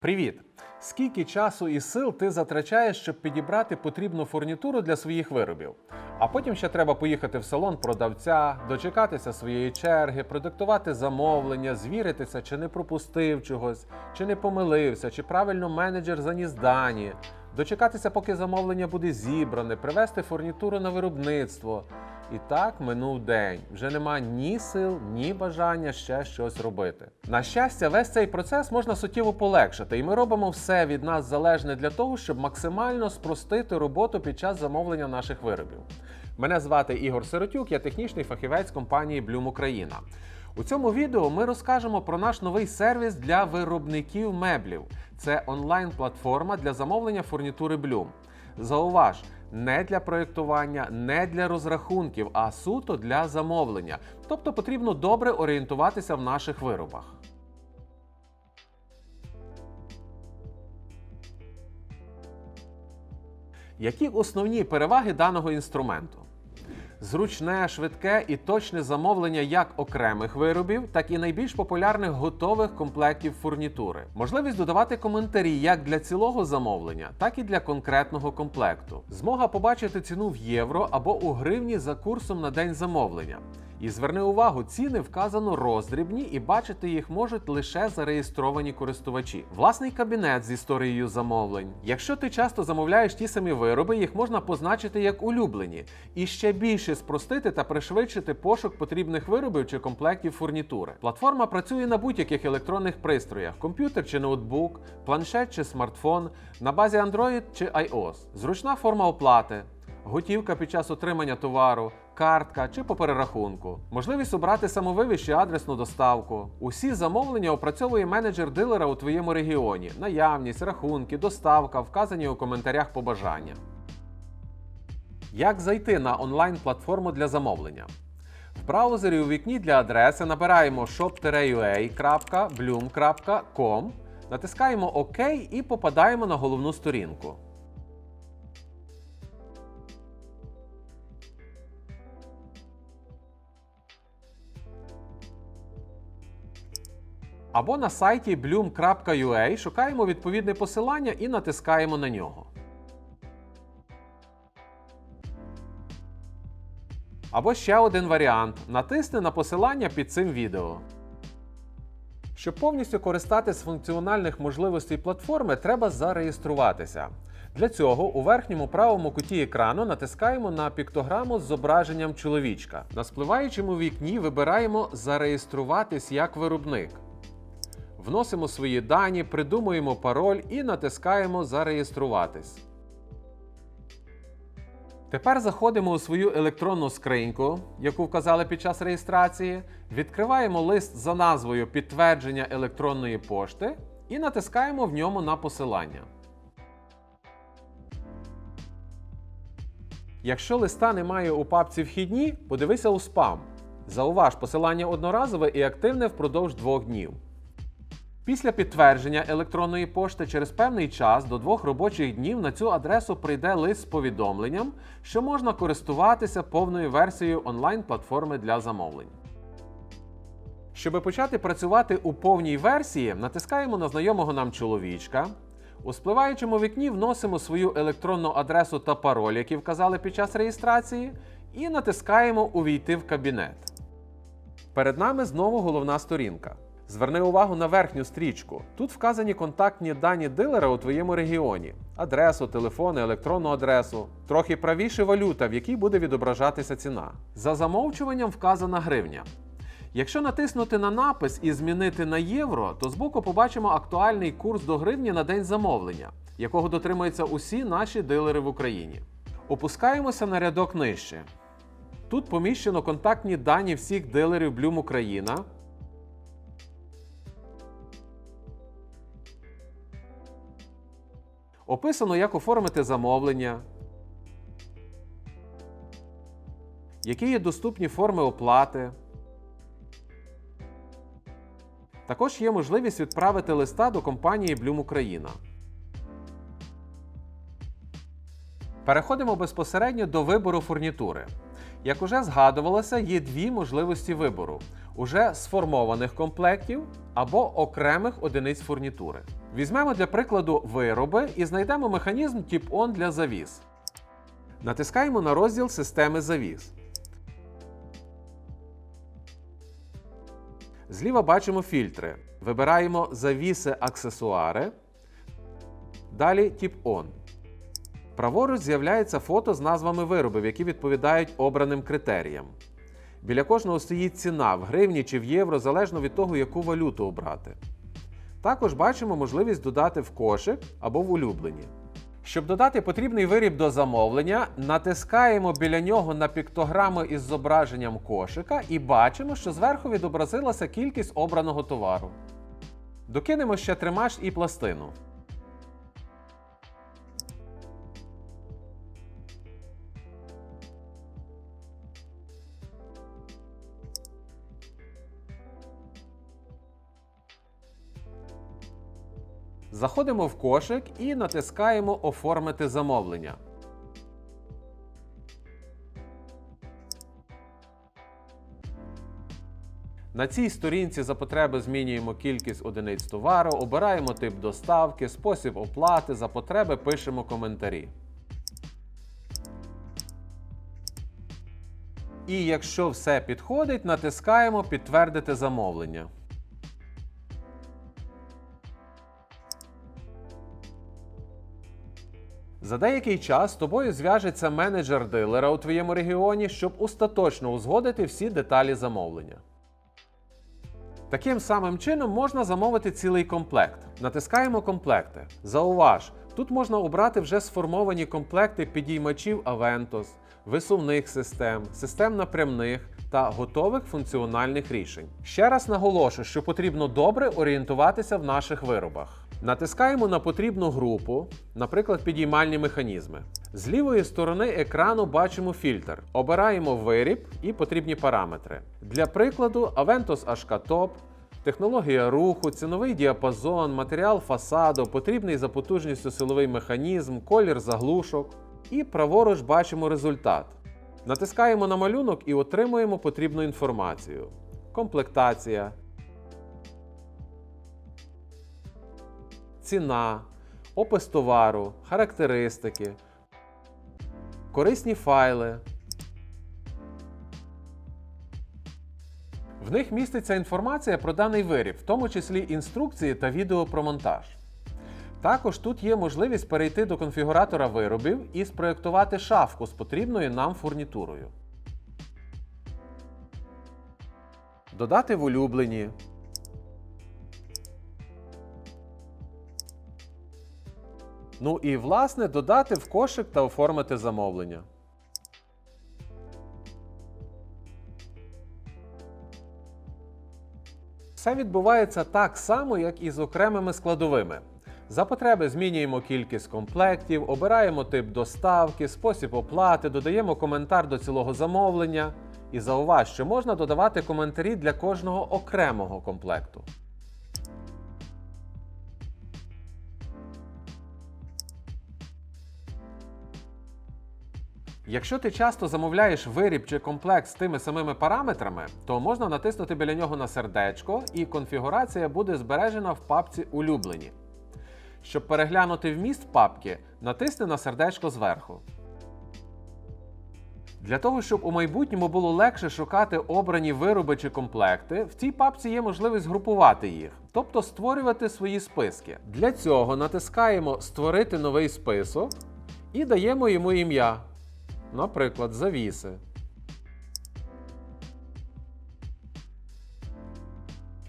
Привіт! Скільки часу і сил ти затрачаєш, щоб підібрати потрібну фурнітуру для своїх виробів? А потім ще треба поїхати в салон продавця, дочекатися своєї черги, продиктувати замовлення, звіритися, чи не пропустив чогось, чи не помилився, чи правильно менеджер заніс дані, дочекатися, поки замовлення буде зібране, привезти фурнітуру на виробництво. І так минув день. Вже нема ні сил, ні бажання ще щось робити. На щастя, весь цей процес можна суттєво полегшити, і ми робимо все від нас залежне для того, щоб максимально спростити роботу під час замовлення наших виробів. Мене звати Ігор Сиротюк, я технічний фахівець компанії Bloom Україна. У цьому відео ми розкажемо про наш новий сервіс для виробників меблів. Це онлайн-платформа для замовлення фурнітури Bloom. Зауваж, не для проєктування, не для розрахунків, а суто для замовлення. Тобто потрібно добре орієнтуватися в наших виробах. Які основні переваги даного інструменту? Зручне, швидке і точне замовлення як окремих виробів, так і найбільш популярних готових комплектів фурнітури. Можливість додавати коментарі як для цілого замовлення, так і для конкретного комплекту. Змога побачити ціну в євро або у гривні за курсом на день замовлення. І зверни увагу, ціни вказано роздрібні, і бачити їх можуть лише зареєстровані користувачі. Власний кабінет з історією замовлень. Якщо ти часто замовляєш ті самі вироби, їх можна позначити як улюблені, і ще більше спростити та пришвидшити пошук потрібних виробів чи комплектів фурнітури. Платформа працює на будь-яких електронних пристроях: комп'ютер чи ноутбук, планшет чи смартфон, на базі Android чи iOS. Зручна форма оплати. Готівка під час отримання товару, картка чи по перерахунку, можливість обрати самовивіз чи адресну доставку. Усі замовлення опрацьовує менеджер дилера у твоєму регіоні. Наявність, рахунки, доставка, вказані у коментарях побажання. Як зайти на онлайн-платформу для замовлення? В браузері у вікні для адреси набираємо shop-ua.bloom.com, натискаємо ОК і попадаємо на головну сторінку. Або на сайті bloom.ua шукаємо відповідне посилання і натискаємо на нього. Або ще один варіант. Натисни на посилання під цим відео. Щоб повністю користатись функціональних можливостей платформи, треба зареєструватися. Для цього у верхньому правому куті екрану натискаємо на піктограму з зображенням чоловічка. На спливаючому вікні вибираємо Зареєструватись як виробник. Вносимо свої дані, придумуємо пароль і натискаємо Зареєструватись. Тепер заходимо у свою електронну скриньку, яку вказали під час реєстрації, відкриваємо лист за назвою Підтвердження електронної пошти і натискаємо в ньому на посилання. Якщо листа немає у папці Вхідні, подивися у спам. Зауваж, посилання одноразове і активне впродовж двох днів. Після підтвердження електронної пошти через певний час до двох робочих днів на цю адресу прийде лист з повідомленням, що можна користуватися повною версією онлайн-платформи для замовлень. Щоб почати працювати у повній версії, натискаємо на знайомого нам чоловічка. У спливаючому вікні вносимо свою електронну адресу та пароль, які вказали під час реєстрації, і натискаємо Увійти в кабінет. Перед нами знову головна сторінка. Зверни увагу на верхню стрічку. Тут вказані контактні дані дилера у твоєму регіоні: адресу, телефон, електронну адресу. Трохи правіше валюта, в якій буде відображатися ціна. За замовчуванням вказана гривня. Якщо натиснути на напис і змінити на євро, то збоку побачимо актуальний курс до гривні на день замовлення, якого дотримуються усі наші дилери в Україні. Опускаємося на рядок нижче. Тут поміщено контактні дані всіх дилерів Bloom Україна. Описано, як оформити замовлення, які є доступні форми оплати. Також є можливість відправити листа до компанії Bloom Україна. Переходимо безпосередньо до вибору фурнітури. Як уже згадувалося, є дві можливості вибору: уже сформованих комплектів або окремих одиниць фурнітури. Візьмемо для прикладу вироби і знайдемо механізм тип ON для завіс. Натискаємо на розділ системи завіс. Зліва бачимо фільтри. Вибираємо завіси аксесуари. Далі тип ON. Праворуч з'являється фото з назвами виробів, які відповідають обраним критеріям. Біля кожного стоїть ціна в гривні чи в євро, залежно від того, яку валюту обрати. Також бачимо можливість додати в кошик або в улюблені. Щоб додати потрібний виріб до замовлення, натискаємо біля нього на піктограми із зображенням кошика і бачимо, що зверху відобразилася кількість обраного товару. Докинемо ще тримач і пластину. Заходимо в кошик і натискаємо Оформити замовлення. На цій сторінці за потреби змінюємо кількість одиниць товару, обираємо тип доставки, спосіб оплати, за потреби пишемо коментарі. І якщо все підходить, натискаємо Підтвердити замовлення. За деякий час з тобою зв'яжеться менеджер дилера у твоєму регіоні, щоб остаточно узгодити всі деталі замовлення. Таким самим чином можна замовити цілий комплект. Натискаємо комплекти. Зауваж, тут можна обрати вже сформовані комплекти підіймачів Aventos, висувних систем, систем напрямних та готових функціональних рішень. Ще раз наголошую, що потрібно добре орієнтуватися в наших виробах. Натискаємо на потрібну групу, наприклад, підіймальні механізми. З лівої сторони екрану бачимо фільтр. Обираємо виріб і потрібні параметри. Для прикладу, Aventos HK Top, технологія руху, ціновий діапазон, матеріал фасаду, потрібний за потужністю силовий механізм, колір заглушок. І праворуч бачимо результат. Натискаємо на малюнок і отримуємо потрібну інформацію. Комплектація, ціна, опис товару, характеристики, корисні файли. В них міститься інформація про даний виріб, в тому числі інструкції та відео про монтаж. Також тут є можливість перейти до конфігуратора виробів і спроєктувати шафку з потрібною нам фурнітурою. Додати в улюблені. Ну і власне додати в кошик та оформити замовлення. Все відбувається так само, як і з окремими складовими. За потреби змінюємо кількість комплектів, обираємо тип доставки, спосіб оплати, додаємо коментар до цілого замовлення. І зауваж, що можна додавати коментарі для кожного окремого комплекту. Якщо ти часто замовляєш виріб чи комплект з тими самими параметрами, то можна натиснути біля нього на сердечко, і конфігурація буде збережена в папці Улюблені. Щоб переглянути вміст папки, натисни на сердечко зверху. Для того, щоб у майбутньому було легше шукати обрані вироби чи комплекти, в цій папці є можливість групувати їх, тобто створювати свої списки. Для цього натискаємо Створити новий список і даємо йому ім'я. Наприклад, завіси.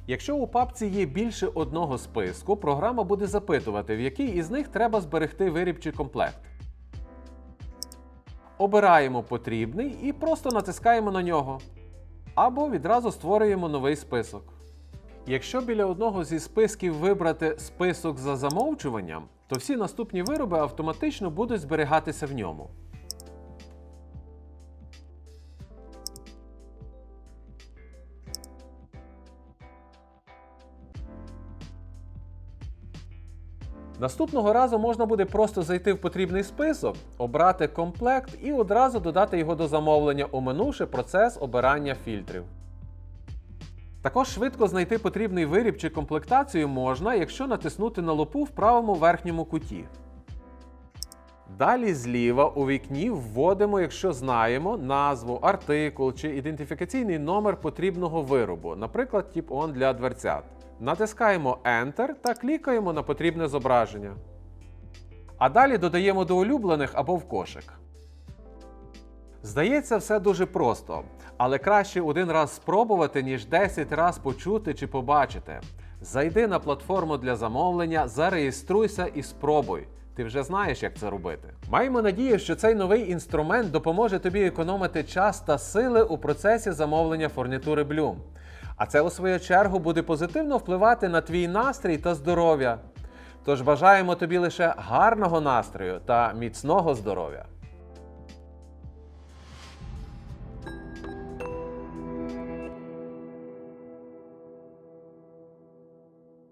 Якщо у папці є більше одного списку, програма буде запитувати, в який із них треба зберегти виріб чи комплект. Обираємо потрібний і просто натискаємо на нього. Або відразу створюємо новий список. Якщо біля одного зі списків вибрати список за замовчуванням, то всі наступні вироби автоматично будуть зберігатися в ньому. Наступного разу можна буде просто зайти в потрібний список, обрати комплект і одразу додати його до замовлення, оминувши процес обирання фільтрів. Також швидко знайти потрібний виріб чи комплектацію можна, якщо натиснути на лупу в правому верхньому куті. Далі зліва у вікні вводимо, якщо знаємо, назву, артикул чи ідентифікаційний номер потрібного виробу, наприклад, тип он для дверцят. Натискаємо Enter та клікаємо на потрібне зображення. А далі додаємо до улюблених або в кошик. Здається, все дуже просто, але краще один раз спробувати, ніж 10 раз почути чи побачити. Зайди на платформу для замовлення, зареєструйся і спробуй. Ти вже знаєш, як це робити. Маємо надію, що цей новий інструмент допоможе тобі економити час та сили у процесі замовлення фурнітури Bloom. А це, у свою чергу, буде позитивно впливати на твій настрій та здоров'я. Тож бажаємо тобі лише гарного настрою та міцного здоров'я.